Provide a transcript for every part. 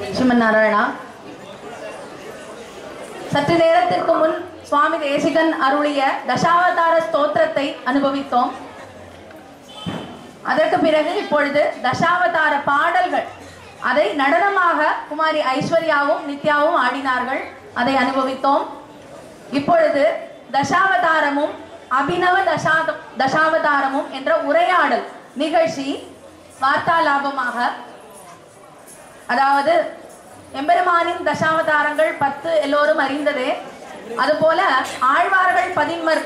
ஸ்ரீமன் நாராயணா சற்று நேரத்திற்கு முன் சுவாமி தேசிகன் அருளிய தசாவதார ஸ்தோத்திரத்தை அனுபவித்தோம். அதற்கு பிறகு இப்பொழுது தசாவதார பாடல்கள். அதை நடனமாக குமாரி ஐஸ்வர்யாவும் நித்யாவும் ஆடினார்கள். அதை அனுபவித்தோம். இப்பொழுது தசாவதாரமும் அபினவ தசா தசாவதாரமும் என்ற உரையாடல் நிகழ்ச்சி வார்த்தாலாபமாக அதாவது எம்பெருமானின் தசாவதாரங்கள் பத்து எல்லோரும் அறிந்ததே. அதுபோல ஆழ்வார்கள் பதின்மர்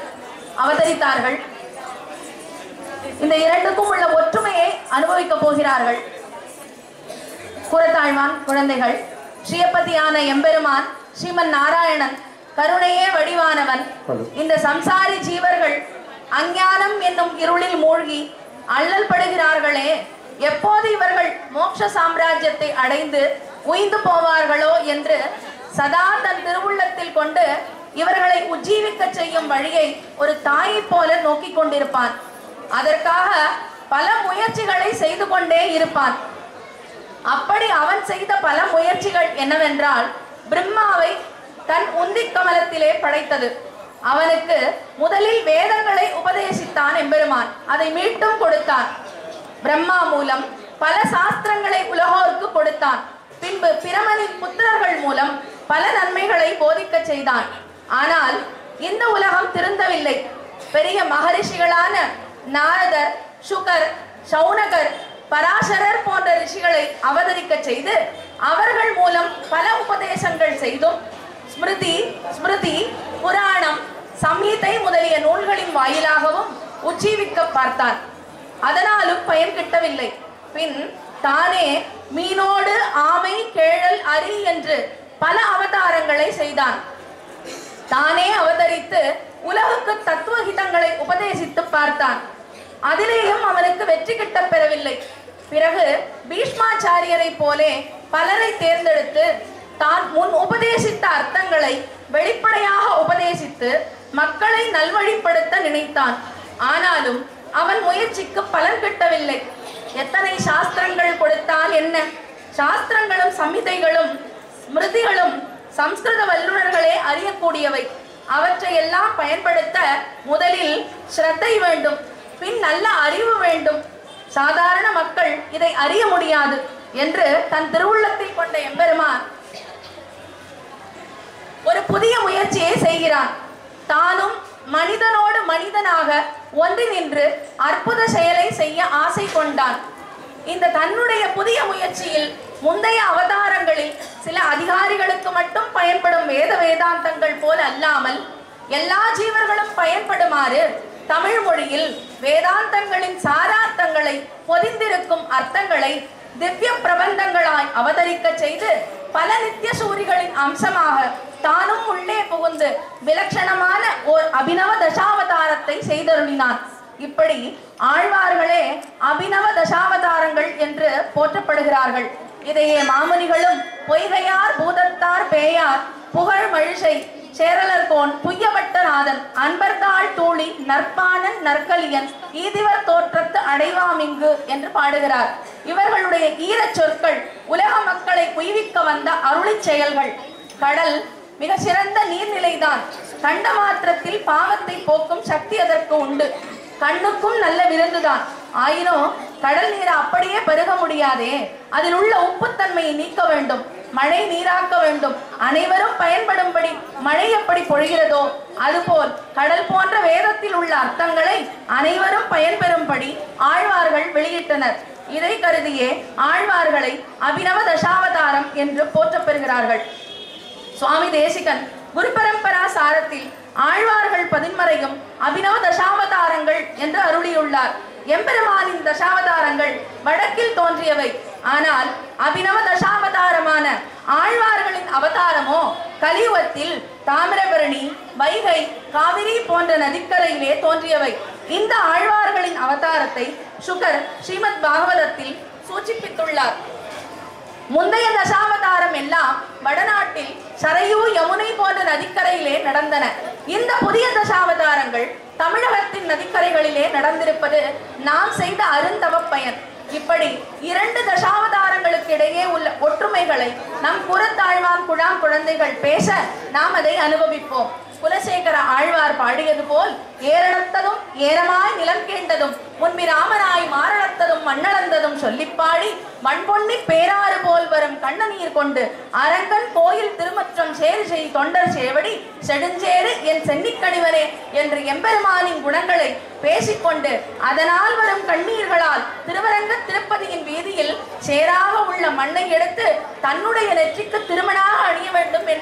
அவதரித்தார்கள். இந்த இரண்டுக்கும் உள்ள ஒற்றுமையை அனுபவிக்க போகிறார்கள். குரத்தாழ்வான் குழந்தைகள் ஸ்ரீயப்பதியான எம்பெருமான் ஸ்ரீமன் நாராயணன் கருணையே வடிவானவன். இந்த சம்சாரி ஜீவர்கள் அஞ்ஞானம் என்னும் இருளில் மூழ்கி அல்லல் படுகிறார்களே எப்போது இவர்கள் மோட்ச சாம்ராஜ்யத்தை அடைந்து உய்ந்து போவார்களோ என்று சதா தன் திருவுள்ளத்தில் கொண்டு இவர்களை உஜ்ஜீவிக்க செய்யும் வழியை ஒரு தாயைப் போல நோக்கிக் கொண்டிருப்பான். அதற்காக பல முயற்சிகளை செய்து கொண்டே இருப்பான். அப்படி அவன் செய்த பல முயற்சிகள் என்னவென்றால் பிரம்மாவை தன் உந்திக் கமலத்திலே படைத்தது. அவனுக்கு முதலில் வேதங்களை உபதேசித்தான் எம்பெருமான். அதை மீட்டும் கொடுத்தான். பிரம்மா மூலம் பல சாஸ்திரங்களை உலகோருக்கு கொடுத்தான். பின்பு பிரமனின் புத்திரர்கள் மூலம் பல நன்மைகளை போதிக்க செய்தான். ஆனால் இந்த உலகம் திருந்தவில்லை. பெரிய மகரிஷிகளான நாரதர் சுகர் சௌனகர் பராசரர் போன்ற ரிஷிகளை அவதரிக்க செய்து அவர்கள் மூலம் பல உபதேசங்கள் செய்தும் ஸ்மிருதி ஸ்மிருதி புராணம் சம்ஹிதை முதலிய நூல்களின் வாயிலாகவும் உஜ்ஜீவிக்க பார்த்தான். அதனாலும் பயன் கிட்டவில்லை. பின் தானே மீனோடு ஆமை கேழல் அரி என்று பல அவதாரங்களை செய்தான். தானே அவதரித்து உலகுக்கு தத்துவ ஹிதங்களை உபதேசித்து பார்த்தான். அதிலேயும் அவனுக்கு வெற்றி கிட்ட பெறவில்லை. பிறகு பீஷ்மாச்சாரியரை போலே பலரை தேர்ந்தெடுத்து தான் முன் உபதேசித்த அர்த்தங்களை வெளிப்படையாக உபதேசித்து மக்களை நல்வழிப்படுத்த நினைத்தான். ஆனாலும் அவன் முயற்சிக்கு பலன் கிட்டவில்லை. எத்தனை சாஸ்திரங்கள் கொடுத்தால் என்ன? சாஸ்திரங்களும் சம்ஹிதைகளும் ஸ்மிருதிகளும் சம்ஸ்கிருத வல்லுநர்களே அறியக்கூடியவை. அவற்றை எல்லாம் பயன்படுத்த முதலில் ஸ்ரத்தை வேண்டும் பின் நல்ல அறிவு வேண்டும். சாதாரண மக்கள் இதை அறிய முடியாது என்று தன் திருவுள்ளத்தில் கொண்ட எம்பெருமான் ஒரு புதிய முயற்சியை செய்கிறான். தானும் மனிதனோடு மனிதனாக ஒன்றி நின்று அற்புத செயலை செய்ய ஆசை கொண்டான். இந்த தன்னுடைய புதிய முயற்சியில் முந்தைய அவதாரங்களில் சில அதிகாரிகளுக்கு மட்டும் பயன்படும் வேத வேதாந்தங்கள் போல் அல்லாமல் எல்லா ஜீவர்களும் பயன்படுமாறு தமிழ் மொழியில் வேதாந்தங்களின் சாரார்த்தங்களை பொதிந்திருக்கும் அர்த்தங்களை திவ்ய பிரபந்தங்களாய் அவதரிக்க செய்து பல நித்திய சூரிகளின் அம்சமாக தானும் உள்ளே புகுந்து விலட்சணமான ஓர் அபினவ தசாவதாரத்தை செய்தருளினான் இப்படி ஆழ்வார்களே அபினவ தசாவதாரங்கள் என்று போற்றப்படுகிறார்கள். இதையே மாமுனிகளும் பொய்கையார் பூதத்தார் பேயார் புகழ் மழிசை சேரலர்கோன் புய்யவட்டநாதன் அன்பர்தாள் தூளி நற்பானன் நற்கலியன் ஈதிவர் தோற்றத்து அடைவாமிங்கு என்று பாடுகிறார். இவர்களுடைய ஈரச் சொற்கள் உலக மக்களை உய்விக்க வந்த அருளிச் செயல்கள். கடல் மிக சிறந்த நீர்நிலைதான். கண்ட மாத்திரத்தில் பாவத்தை போக்கும் சக்தி அதற்கு உண்டு. கண்ணுக்கும் நல்ல விருந்துதான். ஆயினும் கடல் நீரை அப்படியே பெருக முடியாதே. அதில் உள்ள உப்புத்தன்மையை நீக்க வேண்டும். மழை நீராக்க வேண்டும். அனைவரும் பயன்படும்படி மழை எப்படி பொழிகிறதோ அதுபோல் கடல் போன்ற வேதத்தில் உள்ள அர்த்தங்களை அனைவரும் பயன்பெறும்படி ஆழ்வார்கள் வெளியிட்டனர். இதை கருதியே ஆழ்வார்களை அபினவ தசாவதாரம் என்று போற்றப்பெறுகிறார்கள் சுவாமி தேசிகன் குரு பரம்பரா சாரத்தில் ஆழ்வார்கள் பதின்மறையும் அபினவ தசாவதாரங்கள் என்று அருளியுள்ளார். எம்பெருமானின் தசாவதாரங்கள் வடக்கில் தோன்றியவை. ஆனால் அபினவ தசாவதாரமான ஆழ்வார்களின் அவதாரமோ கலியுகத்தில் தாமிரபரணி வைகை காவிரி போன்ற நதிக்கரையிலே தோன்றியவை. இந்த ஆழ்வார்களின் அவதாரத்தை சுகர் ஸ்ரீமத் பாகவதத்தில் சூச்சிப்பித்துள்ளார். முந்தைய தசாவதாரம் எல்லாம் வடநாட்டில் சரையூ யமுனை போன்ற நதிக்கரையிலே நடந்தன. இந்த புதிய தசாவதாரங்கள் தமிழகத்தின் நதிக்கரைகளிலே நடந்திருப்பது நாம் செய்த அருந்தவ பயன். இப்படி இரண்டு தசாவதாரங்களுக்கு இடையே உள்ள ஒற்றுமைகளை நம் புறத்தாழ்வான் குழாம் குழந்தைகள் பேச நாம் அதை அனுபவிப்போம். குலசேகர ஆழ்வார் பாடியது போல் ஏறெடுத்ததும் ஏறமாய் நிலம் கேண்டதும் முன்பி ராமனாய் மாரளத்ததும் மண்ணளந்ததும் சொல்லிப் பாடி மண்பொன்னி பேராறு போல் வரும் கண்ணநீர் கொண்டு அரங்கன் கோயில் திருமற்றம் சேரு செய் தொண்டர் சேவடி செடுஞ்சேறு என் சென்னிக்கணிவனே என்று எம்பெருமானின் குணங்களை பேசிக்கொண்டு அதனால் வரும் கண்ணீர்களால் திருவரங்க திருப்பதியின் வீதியில் சேராக உள்ள மண்ணை எடுத்து தன்னுடைய நெற்றிக்கு திருமணாக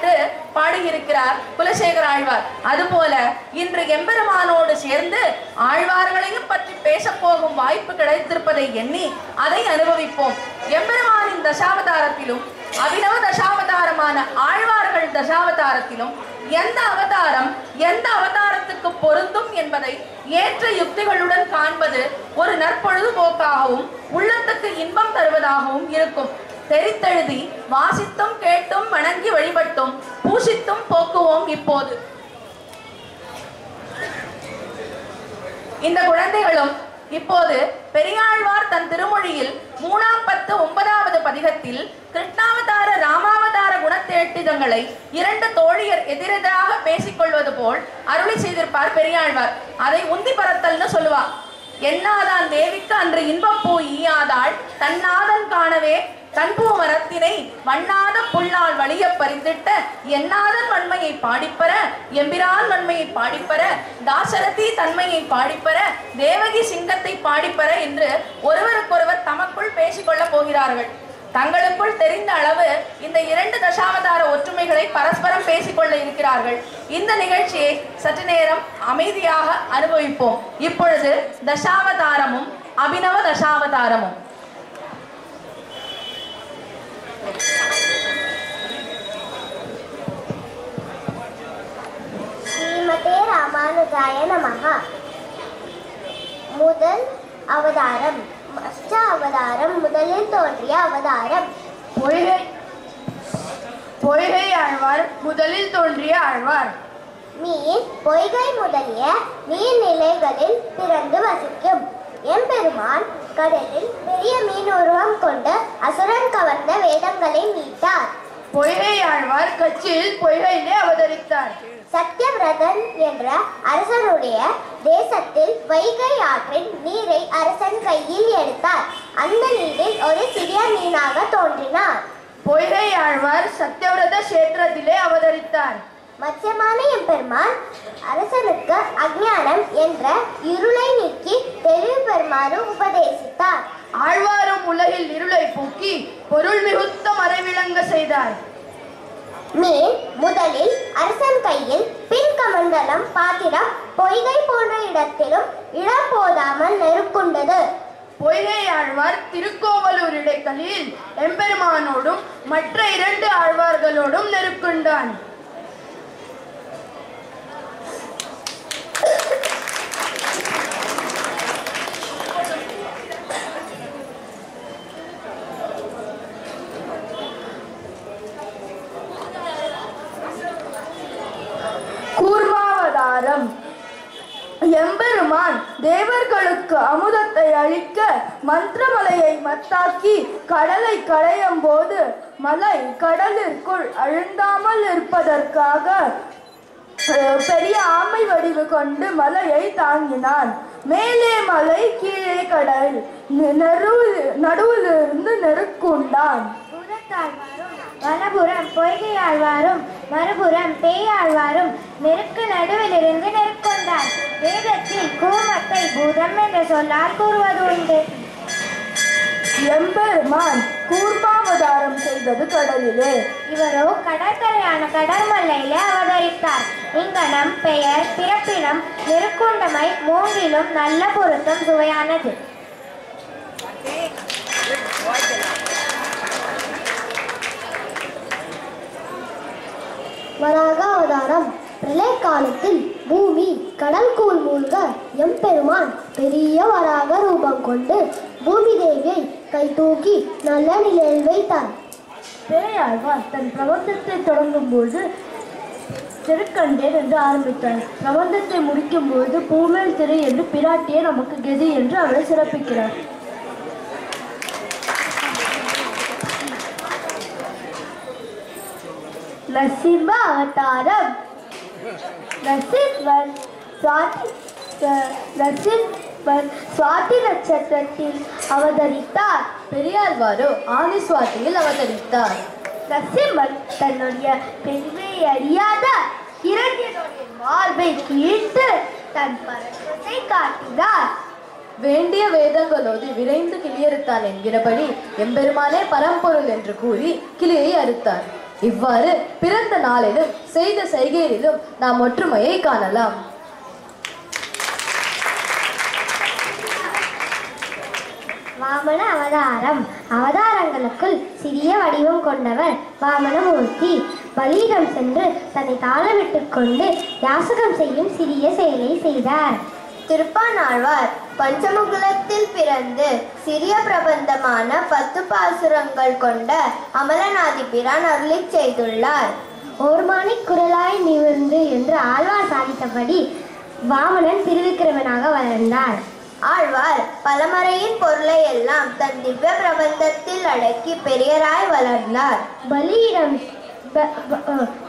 என்று பாடியிருக்கிறார் குலசேகர ஆழ்வார். அதுபோல இன்று எம்பெருமானோடு சேர்ந்து ஆழ்வார்களையும் பற்றி பேசப் போகும் வாய்ப்பு கிடைத்திருப்பதை எண்ணி அதை அனுபவிப்போம். எம்பெருமானின் தசாவதாரத்திலும் அபிநவ தசாவதாரமான ஆழ்வார்கள் தசாவதாரத்திலும் எந்த அவதாரம் எந்த அவதாரத்துக்கு பொருந்தும் என்பதை ஏற்ற யுக்திகளுடன் காண்பது ஒரு நற்பொழுதுபோக்காகவும் உள்ளத்துக்கு இன்பம் தருவதாகவும் இருக்கும். தெரித்தெழுதி வாசித்தும் கேட்டும் வணங்கி வழிபட்டும் பூசித்தும் போக்குவோம் இப்போது. இந்த குழந்தைகளும் இப்போது பெரியாழ்வார் தன் திருமொழியில் மூணாம் பத்து ஒன்பதாவது பதிகத்தில் கிருஷ்ணாவதார ராமாவதார குணத்தேட்டிதங்களை இரண்டு தோழியர் எதிரெதிராக பேசிக்கொள்வது போல் அருளி செய்திருப்பார் பெரியாழ்வார். அதை உந்தி பரத்தல்னு சொல்லுவா. என்னாதான் தேவிக்கு அன்று இன்பம் பூ ஈயாதாள் தன்னாதன் காணவே கண்பூ மரத்தினை வண்ணாத புல்லால் வழிய பறிந்திட்ட எண்ணாதன் வன்மையை பாடிப்பற எம்பிரான் வன்மையை பாடிப்பற தாசரதி தன்மையை பாடிப்பற தேவகி சிங்கத்தை பாடிப்பற என்று ஒருவருக்கொருவர் தமக்குள் பேசிக்கொள்ளப் போகிறார்கள். தங்களுக்குள் தெரிந்த அளவு இந்த இரண்டு தசாவதார ஒற்றுமைகளை பரஸ்பரம் பேசிக்கொள்ள இருக்கிறார்கள். இந்த நிகழ்ச்சியை சற்று நேரம் அமைதியாக அனுபவிப்போம். இப்பொழுது தசாவதாரமும் அபினவ தசாவதாரமும். ஸ்ரீமதே ராமானுஜாய நமஹ முதல் அவதாரம் அஷ்ட அவதாரம் முதலில் தோன்றிய அவதாரம் பொய்கை பொய்கை ஆழ்வார் முதலில் தோன்றிய ஆழ்வார் மீன் பொய்கை முதலிய நீர்நிலைகளில் பிறந்து வசிக்கும் எம்பெருமான் கடலில் பெரிய மீன் உருவம் கொண்டு அசுரன் கவர்ந்த வேதங்களை மீட்டார். பொய்கை ஆழ்வார் கட்சியில் பொய்கையிலே அவதரித்தார். சத்யவிரதன் என்ற அரசனுடைய தேசத்தில் வைகை ஆற்றின் நீரை அரசன் கையில் எடுத்தார். அந்த நீரில் ஒரு சிறிய மீனாக தோன்றினார். பொய்கை ஆழ்வார் சத்யவிரத கஷேத்திரத்திலே அவதரித்தார். மத்யமான எம்பெருமான் அரசனுக்கு அஞ்ஞானம் என்ற இருளை நீக்கி தெளிவு பெறுமாறு உபதேசித்தார். ஆழ்வாரும் உலகில் இருளை போக்கி பொருள் மிகுத்த மறைவிளங்க செய்தார். மீன் முதலில் அரசன் கையில் பின் கமண்டலம் பாத்திரம் பொய்கை போன்ற இடத்திலும் இடம் போதாமல் நெருக்குண்டது. பொய்கை ஆழ்வார் திருக்கோவலூர் இடைக்கலில் எம்பெருமானோடும் மற்ற இரண்டு ஆழ்வார்களோடும் நெருக்குண்டான் கூர்மாவதாரம் எம்பெருமான் தேவர்களுக்கு அமுதத்தை அளிக்க மந்திரமலையை மத்தாக்கி கடலை களையும் போது மலை கடலிற்குள் அழுந்தாமல் இருப்பதற்காக பெரிய ஆமை வடிவு கொண்டு மலையை தாங்கினான். மேலே மலை கீழே கடல் நெ- நடுவில் நடுவிலிருந்து நெருக்குண்டான். வனபுரம் பொய்கை ஆழ்வாரும் மறுபுறம் பேயாழ்வாரும் நெருக்கு நடுவிலிருந்து நெருக்கொண்டார். வேதத்தில் கூர்மத்தை பூதம் என்ற சொல்லால் கூறுவது உண்டு எம்பெருமான் கூர்மாவதாரம் செய்தது கடலிலே. இவரோ கடற்கரையான கடற்மல்லையிலே அவதரித்தார். இங்கனம் பெயர் பிறப்பினம் நெருக்குண்டமை மூன்றிலும் நல்ல பொருத்தம் சுவையானது. வராக அவதாரம் பிரளய காலத்தில் பூமி கடல் கூழ் மூழ்க எம்பெருமான் பெரிய வராக ரூபம் கொண்டு பூமி தேவியை கை தூக்கி நல்ல நிலையில் வைத்தார். பேயாழ்வார் தன் பிரபந்தத்தை தொடங்கும் போது திருக்கண்டேன் என்று ஆரம்பித்தார். பிரபந்தத்தை முடிக்கும் போது பூமேல் திரு என்று பிராட்டியே நமக்கு கெதி என்று அவரை சிறப்பிக்கிறார். நரசிம்ம அவதாரம் நரசிம்மன் சுவாதி நரசிம்மன் சுவாதி நட்சத்திரத்தில் அவதரித்தார். பெரியாழ்வாரோ ஆதி சுவாதியில் அவதரித்தார். நரசிம்மன் தன்னுடைய பெருமையை அறியாத இரண்டினுடைய மார்பை கீழ்த்து தன் பரத்தை காட்டினார். வேண்டிய வேதங்களோடு விரைந்து கிளியறுத்தான் என்கிறபடி எம்பெருமானே பரம்பொருள் என்று கூறி கிளியை அறுத்தார். இவ்வாறு பிறந்த நாளிலும் செய்த செய்கையிலும் நாம் ஒற்றுமையை காணலாம். வாமன அவதாரம். அவதாரங்களுக்குள் சிறிய வடிவம் கொண்டவர் வாமனமூர்த்தி. பலியிடம் சென்று தன்னை தாளமிட்டுக் கொண்டு யாசகம் செய்யும் சிறிய செயலை செய்தார். திருப்பானாழ்வார் பஞ்சமுகுலத்தில் பிறந்து சிறிய பிரபந்தமான பத்து பாசுரங்கள் கொண்ட அமலநாதி பிரான் அருளி செய்துள்ளார். ஓர்மானி குரலாய் நிமிர்ந்து என்று ஆழ்வார் சாதித்தபடி வாமனன் திருவிக்கிரமனாக வளர்ந்தார். ஆழ்வார் பலமறையின் பொருளை எல்லாம் தன் திவ்ய பிரபந்தத்தில் அடக்கி பெரியராய் வளர்ந்தார். பலியிடம்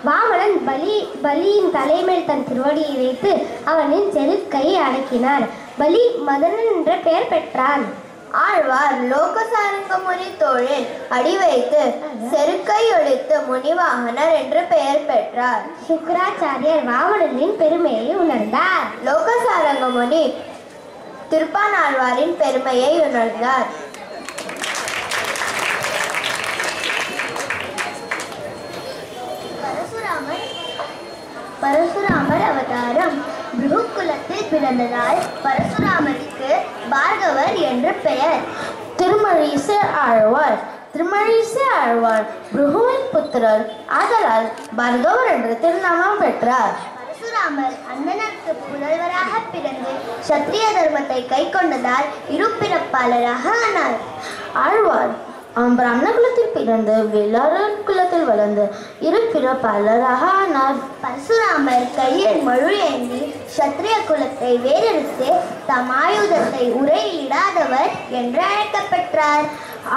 வாமனன் பலி பலியின் தலைமேல் தன் திருவடியை வைத்து அவனின் செருக்கை அடக்கினார் பலி மதனன் என்ற பெயர் பெற்றான். ஆழ்வார் லோகசாரங்கமுனி தோழில் அடி வைத்து செருக்கை ஒழித்து முனிவாகனர் என்று பெயர் பெற்றார். சுக்கராச்சாரியர் வாமனனின் பெருமையை உணர்ந்தார். லோகசாரங்கமுனி திருப்பானாழ்வாரின் பெருமையை உணர்ந்தார் பரசுராமர் பரசுராமர் அவதாரம் பிறந்த பிறந்ததால் பரசுராமருக்கு பார்கவர் என்று பெயர். திருமழிசை ஆழ்வார் திருமழிசை ஆழ்வார் பிருகுவின் புத்திரர். ஆதலால் பார்கவர் என்று திருநாமம் பெற்றார். பரசுராமர் அண்ணனுக்கு புதல்வராக பிறந்து சத்திரிய தர்மத்தை கை கொண்டதால் இருப்பிறப்பாளராக ஆனார். ஆழ்வார் அவன் பிராமண குலத்தில் பிறந்து வேளாளர் குலத்தில் வளர்ந்து இரு பிறப்பாளராக ஆனார். பரசுராமர் கையில் மழு ஏந்தி சத்திரிய குலத்தை வேறெடுத்து தம் ஆயுதத்தை உரையிடாதவர் என்று அழைக்கப்பெற்றார்.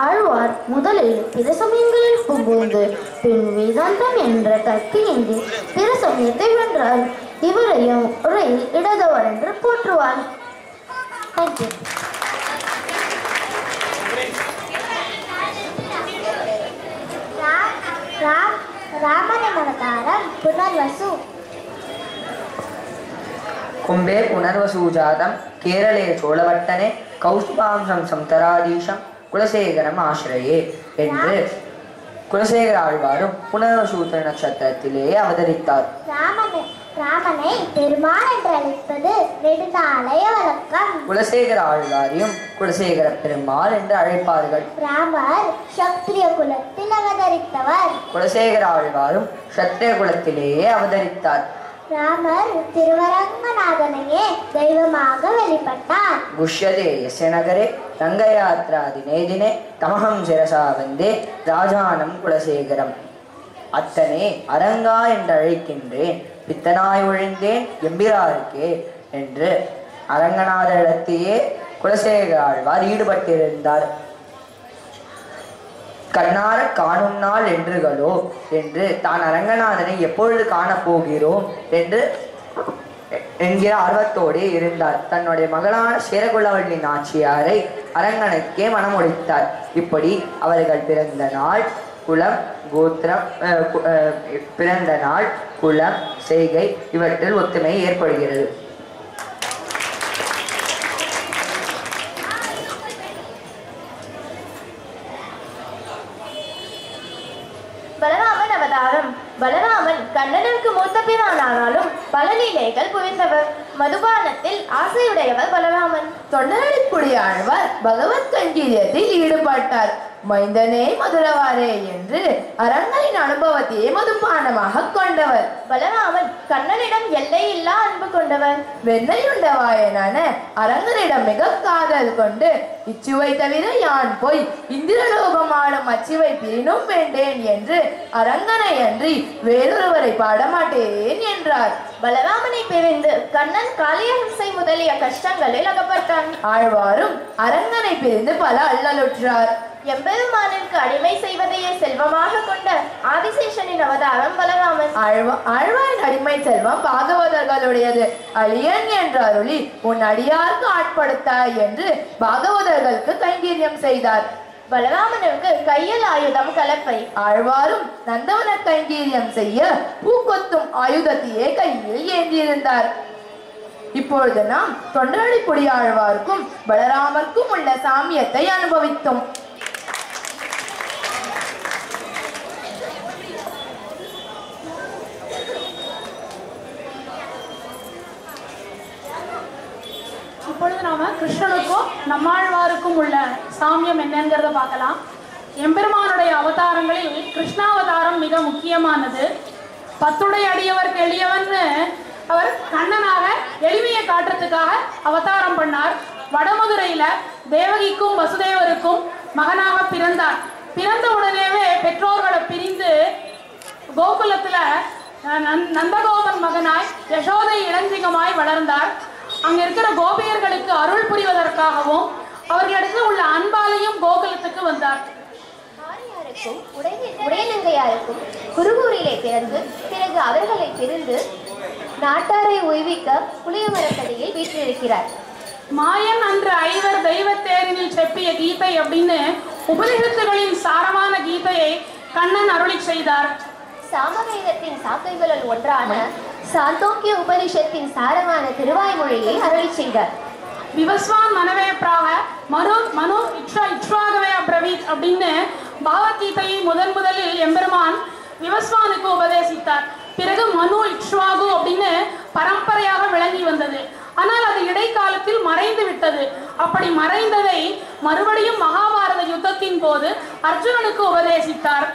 ஆழ்வார் முதலில் பிற சமயங்களில் புகுந்து பின் வேதாந்தம் என்ற கற்கையின்றி பிற சமயத்தை வென்றார். இவரையும் உரையில் இடதவர் என்று போற்றுவார். தேங்க்யூ ರಾಮನೇ ಮನತಾರ ಪುನರ್ವಸು. ಕುಂಭೆ ಪುನರ್ವಸು ಜಾತಂ ಕೇರಳೆ ಚೋಳವಟ್ಟನೆ ಕೌಸ್ತುಭಾಂಶಂ ಸಂತರಾದೀಶಂ ಕುಲಸೇಖರಂ ಆಶ್ರಯೇ ಎಂದು ಕುಲಸೇಖರ ಆಳ್ವಾರು ಪುನರ್ವಸೂತ್ರ ನಕ್ಷತ್ರತ್ತಿಲೇ ಅವತರಿತ್ತಾರ್. ರಾಮನೇ ராமனை பெருமாள் என்று அழைப்பது நெடுநாளைய வழக்கம். குலசேகர ஆழ்வாரையும் குலசேகர பெருமாள் என்று அழைப்பார்கள். ராமர் சத்திரிய குலத்தில் அவதரித்தவர். குலசேகர ஆழ்வாரும் சத்திரிய குலத்திலேயே அவதரித்தார். ராமர் திருவரங்கநாதனையே தெய்வமாக வெளிப்பட்டார் புஷ்யதே எஸ்ய தங்க ரங்கயாத்ராதினே தினே தமகம் சிரசா வந்தே ராஜானம் குலசேகரம். அத்தனை அரங்கா என்று அழைக்கின்றேன் பித்தனாய் ஒழிந்தேன் எம்பிராருக்கே என்று அரங்கநாதரிடத்தையே குலசேகர ஆழ்வார் ஈடுபட்டிருந்தார். கண்ணார காணும் நாள் என்றுகளோ? என்று தான் அரங்கநாதனை எப்பொழுது காணப்போகிறோம் என்று என்கிற ஆர்வத்தோடே இருந்தார். தன்னுடைய மகளான சேரகுலவள்ளி நாச்சியாரை அரங்கனுக்கே மனமுடித்தார். இப்படி அவர்கள் பிறந்த நாள் குலம் கோத்திரம் பிறந்த நாள் குலம் செய்கை இவற்றில் ஒத்துமை ஏற்படுகிறது. பலராமன் அவதாரம். பலராமன் கண்ணனுக்கு மூத்த பிரானானாலும் பல லீலைகள் புரிந்தவர். மதுபானத்தில் ஆசையுடையவர் பலராமன். தொண்டரடிப்புடி ஆழ்வார் பகவத் கங்கீரியத்தில் ஈடுபட்டார். மைந்தனே மதுரவாரே என்று அரங்கனின் அனுபவத்தையே மதுபானமாக கொண்டவர். பலராமன் கண்ணனிடம் எல்லையில்லா அன்பு கொண்டவர். வெண்ணையுண்ட வாயனான அரங்கனிடம் மிக காதல் கொண்டு இச்சுவை தவிர யான் போய் இந்திரலோகம் ஆளும் அச்சுவை பிரினும் வேண்டேன் என்று அரங்கனை அன்றி வேறொருவரை பாடமாட்டேன் என்றார். பலராமனை பிரிந்து கண்ணன் காளியஹம்சை முதலிய கஷ்டங்களில் அகப்பட்டான். ஆழ்வாரும் அரங்கனை பிரிந்து பல அல்லலுற்றார். எம்பெருமானிற்கு அடிமை செய்வதையே செல்வமாக கொண்ட ஆதிசேஷனின் அவதாரம் பலராமன். ஆழ்வா- ஆழ்வாரின் அடிமை செல்வம் பாகவதர்களுடையது. அழியன் என்ற அருளி உன் அடியார்க்கு ஆட்படுத்த என்று பாகவதர்களுக்கு கைங்கரியம் செய்தார். பலராமனுக்கு கையில் ஆயுதம் கலப்பை. ஆழ்வாரும் நந்தவன கைங்கரியம் செய்ய பூக்கொத்தும் ஆயுதத்தையே கையில் ஏந்தியிருந்தார். இப்பொழுது நாம் தொண்டரடிப்புடி ஆழ்வாருக்கும் பலராமருக்கும் உள்ள சாமியத்தை அனுபவித்தோம் இப்பொழுது நாம கிருஷ்ணனுக்கும் நம்மாழ்வாருக்கும் உள்ள சாமியம் என்னங்கிறத பார்க்கலாம். எம்பெருமானுடைய அவதாரங்களில் கிருஷ்ணாவதாரம் மிக முக்கியமானது. பத்துடை அடியவருக்கு எளியவன்னு அவர் கண்ணனாக எளிமையை காட்டுறதுக்காக அவதாரம் பண்ணார். வடமதுரையில தேவகிக்கும் வசுதேவருக்கும் மகனாக பிறந்தார். பிறந்த உடனேவே பெற்றோர்களை பிரிந்து கோகுலத்துல நந்தகோபன் மகனாய் யசோதை இளஞ்சிகமாய் வளர்ந்தார். அங்க இருக்கிற கோபியர்களுக்கு அருள் புரிவதற்காகவும் அவர்களிடத்தில் உள்ள அன்பாலையும் கோகுலத்துக்கு வந்தார். ஆரியாருக்கும் உடைய உடையநங்கையாருக்கும் குருகூரிலே பிறந்து பிறகு அவர்களை பிரிந்து நாட்டாரை உய்விக்க புளியமரத்தடியில் வீற்றிருக்கிறார். மாயன் அன்று ஐவர் தெய்வத்தேரினில் செப்பிய கீதை அப்படின்னு உபனிஷத்துகளின் சாரமான கீதையை கண்ணன் அருளி செய்தார். சாமவேதத்தின் சாக்கைகளுள் ஒன்றான சாந்தோக்கிய உபனிஷத்தின் சாரமான திருவாய்மொழியை அருளி செய்தார் விவஸ்வான் மனவே பிராக மனோ மனு இக்ஷா இக்ஷ்வாகவே அப்ரவீத் அப்படின்னு பகவத்கீதையை முதன் முதலில் எம்பெருமான் விவஸ்வானுக்கு உபதேசித்தார். பிறகு மனு இக்ஷ்வாகு அப்படின்னு பரம்பரையாக விளங்கி வந்தது. ஆனால் அது இடைக்காலத்தில் மறைந்து விட்டது. அப்படி மறைந்ததை மறுபடியும் மகாபாரத யுத்தத்தின் போது அர்ஜுனனுக்கு உபதேசித்தார்.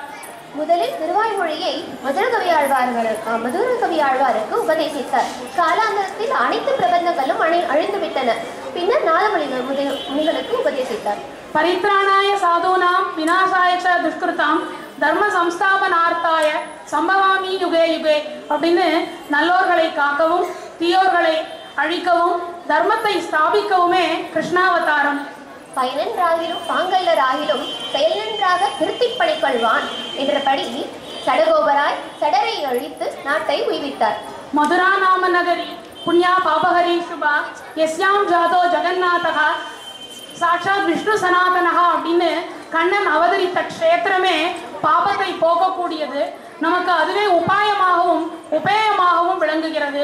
முதலில் திருவாய்மொழியை மதுரகவி ஆழ்வார்களுக்கு மதுரகவி ஆழ்வாருக்கு உபதேசித்தார். காலாந்தரத்தில் அனைத்து பிரபந்தங்களும் அழி அழிந்து விட்டன பின்னர் நாதமொழிகள் முதல் முனிகளுக்கு உபதேசித்தார். பரித்ராணாய சாதூனாம் வினாசாய ச துஷ்கிருதாம் தர்ம சம்ஸ்தாபனார்த்தாய சம்பவாமி யுகே யுகே அப்படின்னு நல்லோர்களை காக்கவும் தீயோர்களை அழிக்கவும் தர்மத்தை ஸ்தாபிக்கவுமே கிருஷ்ணாவதாரம். பயனன்றாகிலும் பாங்கல்லராகிலும் செயல் நன்றாக திருத்திப் பணிக்கொள்வான் என்றபடி சடகோபராய் சடரை அழித்து நாட்டை உய்வித்தார் மதுரா நாம நகரி புண்ணியா பாபஹரி சுபா எஸ்யாம் ஜாதோ ஜெகநாதகா சாட்சாத் விஷ்ணு சனாதனகா அப்படின்னு கண்ணன் அவதரித்த க்ஷேத்திரமே பாபத்தை போகக்கூடியது நமக்கு அதுவே உபாயமாகவும் உபேயமாகவும் விளங்குகிறது.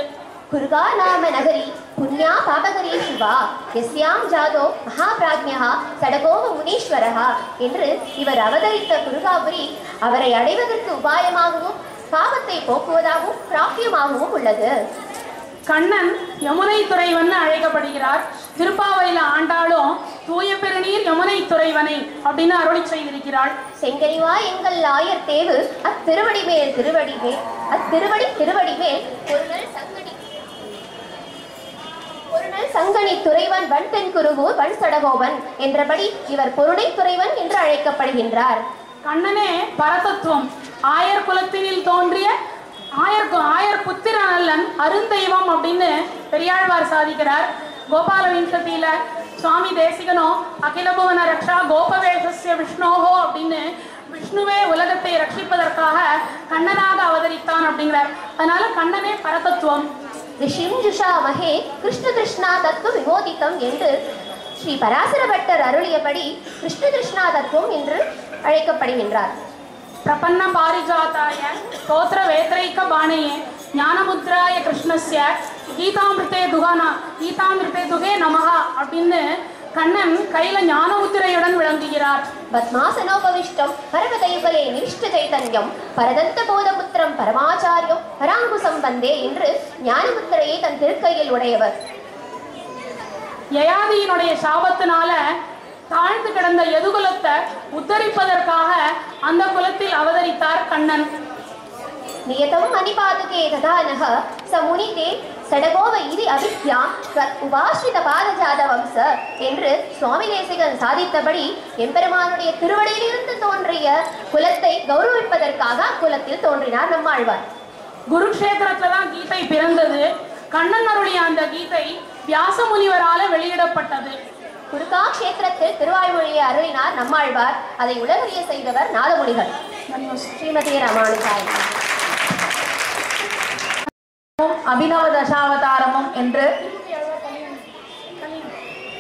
குருகா நாம நகரி புண்ணியா பாபகரி சிவா. எஸ்யாம் ஜாதோ மகாபிராஜ்யா சடகோப முனீஸ்வரஹா என்று இவர் அவதரித்த குருகாபுரி அவரை அடைவதற்கு உபாயமாகவும் பாவத்தை போக்குவதாகவும் பிராபியமாகவும் உள்ளது. கண்ணன் யமுனை துறைவன் அழைக்கப்படுகிறார். திருப்பாவையில ஆண்டாலும் தூய பெருநீர் யமுனை துறைவனை அப்படின்னு அருளி செய்திருக்கிறாள். செங்கனிவா எங்கள் ஆயர் தேவு அத்திருவடி மேல் திருவடி மேல் அத்திருவடி திருவடி மேல் ஒரு நாள் சங்கடி ஒரு சங்கனி துறைவன் வன் தென் வன்சடகோவன் வன் சடகோவன் என்றபடி இவர் பொருணை துறைவன் என்று அழைக்கப்படுகின்றார். கண்ணனே பரதத்துவம் ஆயர் குலத்தினில் தோன்றிய ஆயர் ஆயர் புத்திர நல்லன் அருந்தெய்வம் அப்படின்னு பெரியாழ்வார் சாதிக்கிறார். கோபால விம்சத்தியில சுவாமி தேசிகனோ அகிலபுவன ரக்ஷா கோபவேஷஸ்ய விஷ்ணோகோ அப்படின்னு விஷ்ணுவே உலகத்தை ரட்சிப்பதற்காக கண்ணனாக அவதரித்தான் அப்படிங்கிறார். அதனால கண்ணனே பரதத்துவம் ரிஷிம் கிருஷ்ண கிருஷ்ணா தத்துவ விமோதித்தம் என்று ஸ்ரீ பராசர பட்டர் அருளியபடி கிருஷ்ண கிருஷ்ணா தத்துவம் என்று அழைக்கப்படுகின்றார். பிரபன்ன பாரிஜாத்தாய ஸ்தோத்திர வேத்ரைக்க பாணையே ஞானமுத்ராய கிருஷ்ணஸ்ய கீதாமிருத்தே துகானா கீதாமிருத்தே துகே நமகா அப்படின்னு கண்ணன் கையில ஞானமுத்திரையுடன் விளங்குகிறார். பத்மாசனோபவிஷ்டம் பரமதயுகலே நிவிஷ்ட சைதன்யம் பரதந்த போதபுத்திரம் பரமாச்சாரியம் பராங்குசம் வந்தே என்று ஞானமுத்திரையை தன் திருக்கையில் உடையவர். யயாதியினுடைய சாபத்தினால தாழ்ந்து கிடந்த எதுகுலத்தை உத்தரிப்பதற்காக அந்த குலத்தில் அவதரித்தார் கண்ணன். நியதம் அனிபாதுகே ததானக ச முனிதே சடகோவ இது அவித்யா தத் உபாஸ்ரித பாதஜாத வம்ச என்று சுவாமி தேசிகன் சாதித்தபடி எம்பெருமானுடைய திருவடியிலிருந்து தோன்றிய குலத்தை கௌரவிப்பதற்காக அக்குலத்தில் தோன்றினார் நம்மாழ்வார். குருக்ஷேத்திரத்துல தான் கீதை பிறந்தது. கண்ணன் அருளிய அந்த கீதை வியாச முனிவரால வெளியிடப்பட்டது. குருகா கஷேத்திரத்தில் திருவாய்மொழியை அருளினார் நம்மாழ்வார். அதை உலகறிய செய்தவர் நாதமுனிகள். ஸ்ரீமதி ராமானுஜாய். அபினவ தசாவதாரமும் என்று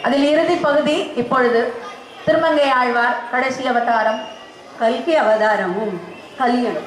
அதில் இறுதி பகுதி இப்பொழுது திருமங்கை ஆழ்வார் கடைசி அவதாரம் கல்கி அவதாரமும் கலியும்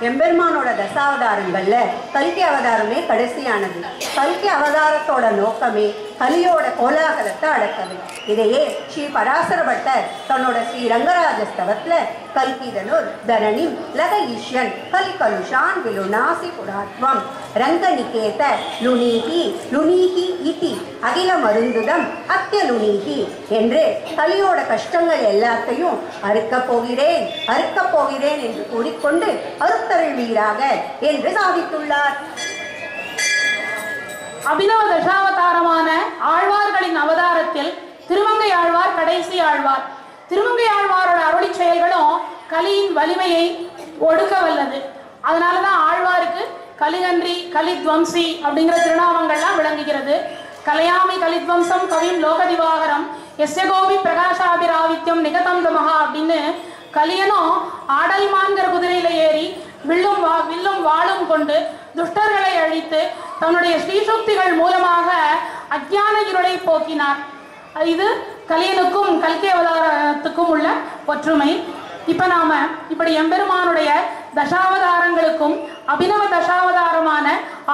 எம்பெருமானோட தசாவதாரங்கள்ல கல்கி அவதாரமே கடைசியானது. கல்கி அவதாரத்தோட நோக்கமே கலியோட கோலாகலத்தை அடக்கவை. இதையே ஸ்ரீ பராசர பட்டர் தன்னோட ஸ்ரீ ரங்கராஜ ஸ்தவத்துல கல்கிதனூர் தரணி லக ஈஸ்வன் கலி கலுஷான் விலுநாசி புராத்வம் ரங்கநிகேத லுனீகி லுனீகி இதி அகில மருந்துதம் அத்தியலுனீகி என்று கலியோட கஷ்டங்கள் எல்லாத்தையும் அறுக்கப் போகிறேன் அறுக்கப் போகிறேன் என்று கூறிக்கொண்டு அறுத்தருள் வீராக என்று சாதித்துள்ளார். அபினவ தசாவதாரமான ஆழ்வார்களின் அவதாரத்தில் திருமங்கை ஆழ்வார் கடைசி ஆழ்வார். திருமங்கை ஆழ்வாரோட அருளி செயல்களும் கலியின் வலிமையை ஒடுக்க வல்லது. அதனாலதான் ஆழ்வாருக்கு கலிகன்றி கலித்வம்சி அப்படிங்கிற திருநாமங்கள்லாம் விளங்குகிறது. கலையாமி கலித்வம்சம் கவிம் லோகதிவாகரம் எஸ்யகோபி கோபி பிரகாசாபிராவித்யம் நிகதம் தமஹா அப்படின்னு கலியனும் ஆடல்மான்கிற குதிரையில ஏறி வில்லும் வா வில்லும் வாளும் கொண்டு துஷ்டர்களை அழித்து தன்னுடைய ஸ்ரீசக்திகள் மூலமாக அஜ்ஞான இருளை போக்கினார். இது கலியனுக்கும் கல்கி அவதாரத்துக்கும் உள்ள ஒற்றுமை. இப்ப நாம இப்படி எம்பெருமானுடைய தசாவதாரங்களுக்கும் அபினவ தசாவதாரமான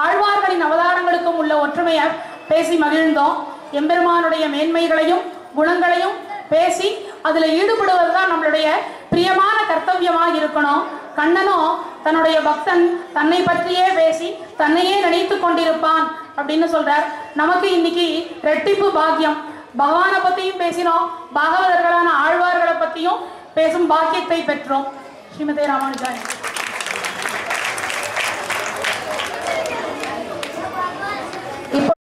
ஆழ்வார்களின் அவதாரங்களுக்கும் உள்ள ஒற்றுமையை பேசி மகிழ்ந்தோம். எம்பெருமானுடைய மேன்மைகளையும் குணங்களையும் பேசி அதுல ஈடுபடுவது தான் நம்மளுடைய பிரியமான கர்த்தவியமாக இருக்கணும். கண்ணனும் தன்னுடைய பக்தன் தன்னை பற்றியே பேசி தன்னையே நினைத்து கொண்டிருப்பான் அப்படின்னு சொல்றார். நமக்கு இன்னைக்கு ரெட்டிப்பு பாக்கியம். பகவானை பத்தியும் பேசினோம். பாகவதர்களான ஆழ்வார்களை பத்தியும் பேசும் பாக்கியத்தை பெற்றோம். ஸ்ரீமதே ராமானுஜாய்.